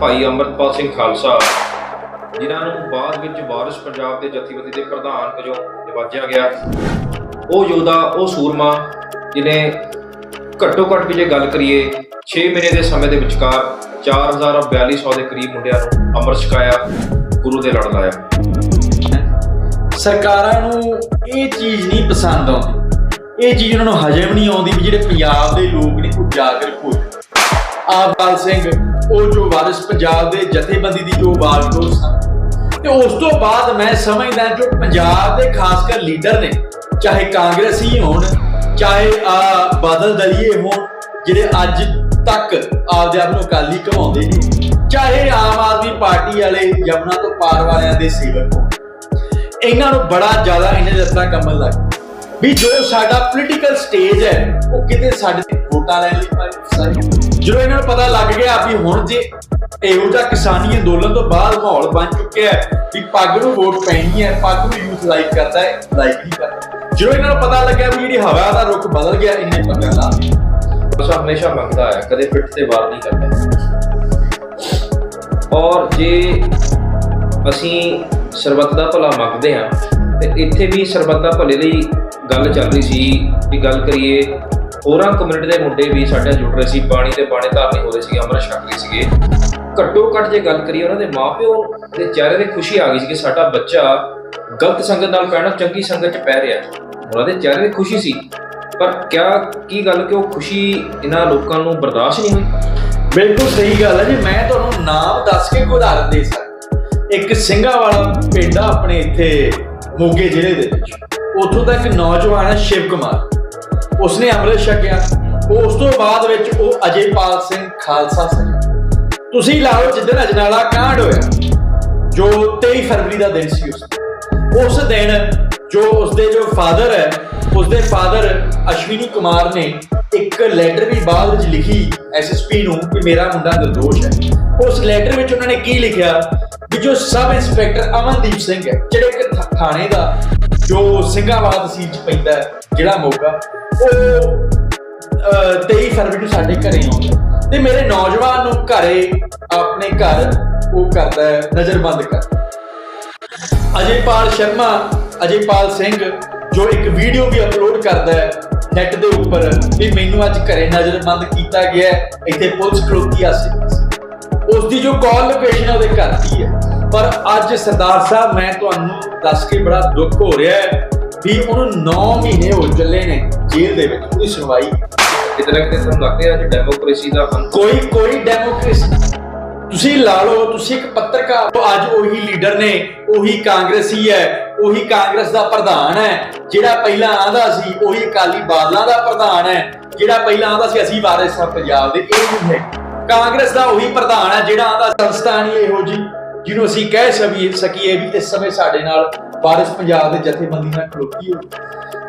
ਭਾਈ ਅਮਰਪਾਲ ਸਿੰਘ ਖਾਲਸਾ, ਜਿਨ੍ਹਾਂ ਨੂੰ ਬਾਅਦ ਵਿੱਚ ਵਾਰਿਸ ਪੰਜਾਬ ਦੇ ਜਥੇਬੰਦੀ ਦੇ ਪ੍ਰਧਾਨ ਵਜੋਂ ਨਿਵਾਜਿਆ ਗਿਆ। ਉਹ ਯੋਧਾ, ਉਹ ਸੂਰਮਾ, ਜਿਨੇ ਘੱਟੋ ਘੱਟ ਵੀ ਜੇ ਗੱਲ ਕਰੀਏ 6 ਮਹੀਨੇ ਦੇ ਸਮੇਂ ਦੇ ਵਿਚਕਾਰ 4200 ਦੇ ਕਰੀਬ ਮੁੰਡਿਆਂ ਨੂੰ ਅੰਮ੍ਰਿਤ ਛਕਾਇਆ, ਗੁਰੂ ਦੇ ਲੜ ਲਾਇਆ। ਸਰਕਾਰਾਂ ਨੂੰ ਇਹ ਚੀਜ਼ ਨਹੀਂ ਪਸੰਦ ਆਉਂਦੀ। ਇਹ ਚੀਜ਼ ਉਹਨਾਂ ਨੂੰ ਹਜਮ ਨਹੀਂ ਆਉਂਦੀ ਵੀ ਜਿਹੜੇ ਪੰਜਾਬ ਦੇ ਲੋਕ ਨੇ ਉਹ ਜਾਗਰੂਕ ਆਬਾਲ ਸਿੰਘ, ਉਹ ਜੋ ਵਾਰਿਸ ਪੰਜਾਬ ਦੇ ਜਥੇਬੰਦੀ ਦੀ ਜੋ ਬਾਗਡੋਰ ਸਨ ਤੇ ਉਸ ਤੋਂ ਬਾਅਦ ਮੈਂ ਸਮਝਦਾ ਜੋ ਪੰਜਾਬ ਦੇ ਖਾਸ ਕਰ ਲੀਡਰ ਨੇ, ਚਾਹੇ ਕਾਂਗਰਸੀ ਹੋਣ, ਚਾਹੇ ਆ ਬਾਦਲ ਦਲੀਏ ਹੋਣ, ਜਿਹੜੇ ਅੱਜ ਤੱਕ ਆਪਦੇ ਆਪ ਨੂੰ ਅਕਾਲੀ ਕਹਾਉਂਦੇ ਨੇ, ਚਾਹੇ ਆਮ ਆਦਮੀ ਪਾਰਟੀ ਵਾਲੇ ਯਮਨਾ ਤੋਂ ਪਾਰ ਵਾਲਿਆਂ ਦੇ ਸੇਵਕ ਹੋਣ ਇਹਨਾਂ ਨੂੰ ਬੜਾ ਜ਼ਿਆਦਾ ਇਹਨਾਂ ਦੇ ਰਸਤਾ ਕੰਮਲ ਲੱਗ ਗਿਆ। ਵੀ ਜੋ ਸਾਡਾ ਪੋਲੀਟੀਕਲ ਸਟੇਜ ਹੈ, ਉਹ ਕਿਤੇ ਸਾਡੇ ਤੇ ਵੋਟਾਂ ਲੈਣ ਲਈ ਪਾਈ ਜਦੋਂ ਇਹਨਾਂ ਨੂੰ ਪਤਾ ਲੱਗ ਗਿਆ ਵੀ ਹੁਣ ਜੇ ਇਹੋ ਜਿਹਾ ਕਿਸਾਨੀ ਅੰਦੋਲਨ ਤੋਂ ਬਾਅਦ ਮਾਹੌਲ ਬਣ ਚੁੱਕਿਆ ਹੈ, ਵੀ ਪੱਗ ਨੂੰ ਵੋਟ ਪੈਣੀ ਹੈ, ਪੱਗ ਨੂੰ ਯੂਥ ਲਾਈਕ ਕਰਦਾ ਹੈ ਲਾਈਕ ਨਹੀਂ ਕਰਦਾ। ਜਦੋਂ ਇਹਨਾਂ ਨੂੰ ਪਤਾ ਲੱਗਿਆ ਵੀ ਜਿਹੜੀ ਹਵਾ ਦਾ ਰੁਖ ਬਦਲ ਗਿਆ, ਇਹਨੇ ਪੱਗਾਂ ਲਾ ਦਿੱਤੀਆਂ। ਹਮੇਸ਼ਾ ਮੰਗਦਾ ਹੈ, ਕਦੇ ਫਿੱਟ ਤੇ ਵਾਰ ਨਹੀਂ ਕਰਦਾ। ਔਰ ਜੇ ਅਸੀਂ ਸਰਬੱਤ ਦਾ ਭਲਾ ਮੰਗਦੇ ਹਾਂ, ਤੇ ਇੱਥੇ ਵੀ ਸਰਬੱਤ ਦਾ ਭਲੇ ਲਈ ਗੱਲ ਚੱਲ ਰਹੀ ਸੀ ਵੀ ਗੱਲ ਕਰੀਏ, ਹੋਰਾਂ ਕਮਿਊਨਿਟੀ ਦੇ ਮੁੰਡੇ ਵੀ ਸਾਡੇ ਨਾਲ ਜੁੜ ਰਹੇ ਸੀ, ਬਾਣੀ ਤੇ ਬਾਣੇ ਧਾਰਨੀ ਹੋ ਰਹੇ ਸੀ, ਅਮਰ ਛਕ ਰਹੇ ਸੀਗੇ। ਘੱਟੋ ਘੱਟ ਜੇ ਗੱਲ ਕਰੀਏ, ਉਹਨਾਂ ਦੇ ਮਾਪਿਓ ਦੇ ਚਿਹਰੇ ਤੇ ਖੁਸ਼ੀ ਆ ਗਈ ਸੀ ਕਿ ਸਾਡਾ ਬੱਚਾ ਗਲਤ ਸੰਗਤ ਨਾਲ ਪੈਣਾ, ਚੰਗੀ ਸੰਗਤ 'ਚ ਪੈ ਰਿਹਾ। ਉਹਨਾਂ ਦੇ ਚਿਹਰੇ ਤੇ ਖੁਸ਼ੀ ਸੀ। ਪਰ ਕਿਆ, ਕੀ ਗੱਲ ਕਿ ਉਹ ਖੁਸ਼ੀ ਇਹਨਾਂ ਲੋਕਾਂ ਨੂੰ ਬਰਦਾਸ਼ਤ ਨਹੀਂ ਹੋਈ? ਬਿਲਕੁਲ ਸਹੀ ਗੱਲ ਹੈ ਜੀ। ਮੈਂ ਤੁਹਾਨੂੰ ਨਾਮ ਦੱਸ ਕੇ ਕੋਈ ਉਦਾਹਰਨ ਦੇ ਸਕਦਾ। ਇੱਕ ਸਿੰਘਾ ਵਾਲਾ ਪਿੰਡ ਆ ਆਪਣੇ ਇੱਥੇ, ਮੋਗੇ ਜ਼ਿਲ੍ਹੇ ਦੇ ਵਿੱਚ। ਉੱਥੋਂ ਦਾ ਇੱਕ ਨੌਜਵਾਨ ਹੈ ਸ਼ਿਵ ਕੁਮਾਰ। ਉਸਨੇ ਅੰਮ੍ਰਿਤ ਛਕਿਆ। ਉਸ ਤੋਂ ਬਾਅਦ ਵਿੱਚ ਉਹ ਅਜੇਪਾਲ ਸਿੰਘ ਖਾਲਸਾ ਸਿੰਘ ਤੁਸੀਂ ਲਾ ਜਿੱਦਣ ਅਜਨਾਲਾ ਕਾਂਡ ਹੋਇਆ, ਜੋ 23 ਫਰਵਰੀ ਦਾ ਦਿਨ ਸੀ ਉਸ ਉਸ ਦਿਨ ਜੋ ਉਸਦੇ ਜੋ ਫਾਦਰ ਹੈ, ਉਸਦੇ ਫਾਦਰ ਅਸ਼ਵਿਨੀ ਕੁਮਾਰ ਨੇ ਇੱਕ ਲੈਟਰ ਵੀ ਬਾਅਦ ਵਿੱਚ ਲਿਖੀ ਐਸਐਸਪੀ ਨੂੰ ਕਿ ਮੇਰਾ ਮੁੰਡਾ ਨਿਰਦੋਸ਼ ਹੈ। ਉਸ ਲੈਟਰ ਵਿੱਚ ਉਹਨਾਂ ਨੇ ਕੀ ਲਿਖਿਆ? ਵੀ ਜੋ ਸਬ ਇੰਸਪੈਕਟਰ ਅਮਨਦੀਪ ਸਿੰਘ ਹੈ, ਜਿਹੜੇ ਕਿ ਥਾਣੇ ਦਾ ਜੋ ਸਿੰਘਾਵਾਲਾ ਸੀਟ ਚ ਪੈਂਦਾ ਜਿਹੜਾ ਮੋਗਾ, ਉਹ 23 ਫਰਵਰੀ ਨੂੰ ਸਾਡੇ ਘਰੇ ਆਉਂਦਾ ਤੇ ਮੇਰੇ ਨੌਜਵਾਨ ਨੂੰ ਘਰੇ, ਆਪਣੇ ਘਰ, ਉਹ ਕਰਦਾ ਹੈ ਨਜ਼ਰਬੰਦ ਕਰ। ਅਜੇਪਾਲ ਸ਼ਰਮਾ, ਅਜੇਪਾਲ ਸਿੰਘ, ਜੋ ਇੱਕ ਵੀਡੀਓ ਵੀ ਅਪਲੋਡ ਕਰਦਾ ਹੈ ਨੈਟ ਦੇ ਉੱਪਰ, ਵੀ ਮੈਨੂੰ ਅੱਜ ਘਰੇ ਨਜ਼ਰਬੰਦ ਕੀਤਾ ਗਿਆ ਇੱਥੇ ਪੁਲਿਸ ਖੜੋਤੀ ਆਸੇ ਉਸ ਦੀ ਜੋ ਕਾਲ ਲੋਕੇਸ਼ਨ ਉਹਦੇ ਘਰ ਦੀ ਹੈ। ਪਰ ਅੱਜ ਸਰਦਾਰ ਸਾਹਿਬ ਮੈਂ ਤੁਹਾਨੂੰ ਦੱਸ ਕੇ ਬੜਾ ਦੁੱਖ ਹੋ ਰਿਹਾ ਹੈ ਵੀ ਉਹਨੂੰ 9 ਮਹੀਨੇ ਹੋ ਚੱਲੇ ਨੇ ਜੇਲ੍ਹ ਦੇ ਵਿੱਚ ਉਹਦੀ ਸੁਣਵਾਈ। ਕਿਤੇ ਨਾ ਕਿਤੇ ਤੁਹਾਨੂੰ ਲੱਗਦਾ ਅੱਜ ਡੈਮੋਕ੍ਰੇਸੀ ਦਾ ਕੋਈ ਕੋਈ ਡੈਮੋਕ੍ਰੇਸੀ ਤੁਸੀਂ ਲਾ ਲਓ ਤੁਸੀਂ ਇੱਕ ਪੱਤਰਕਾਰ ਅੱਜ ਉਹੀ ਲੀਡਰ ਨੇ ਉਹੀ ਕਾਂਗਰਸੀ ਹੈ ਉਹੀ ਕਾਂਗਰਸ ਦਾ ਪ੍ਰਧਾਨ ਹੈ ਜਿਹੜਾ ਪਹਿਲਾਂ ਆਂਦਾ ਸੀ ਉਹੀ ਅਕਾਲੀ ਬਾਦਲਾਂ ਦਾ ਪ੍ਰਧਾਨ ਹੈ ਜਿਹੜਾ ਪਹਿਲਾਂ ਆਂਦਾ ਸੀ ਅਸੀਂ ਵਾਰਿਸ ਹਾਂ ਪੰਜਾਬ ਦੇ ਇਹ ਨਹੀਂ ਹੈ। ਕਾਂਗਰਸ ਦਾ ਉਹੀ ਪ੍ਰਧਾਨ ਹੈ ਜਿਹੜਾ ਆਂਦਾ ਸੰਸਥਾਨ ਹੀ ਇਹੋ ਜੀ ਜਿਹਨੂੰ ਅਸੀਂ ਕਹਿ ਸਕੀਏ ਸਕੀਏ ਵੀ ਇਸ ਸਮੇਂ ਸਾਡੇ ਨਾਲ ਵਾਰਿਸ ਪੰਜਾਬ ਦੇ ਜਥੇਬੰਦੀ ਨਾਲ ਖਲੋਤੀ ਹੋਈ।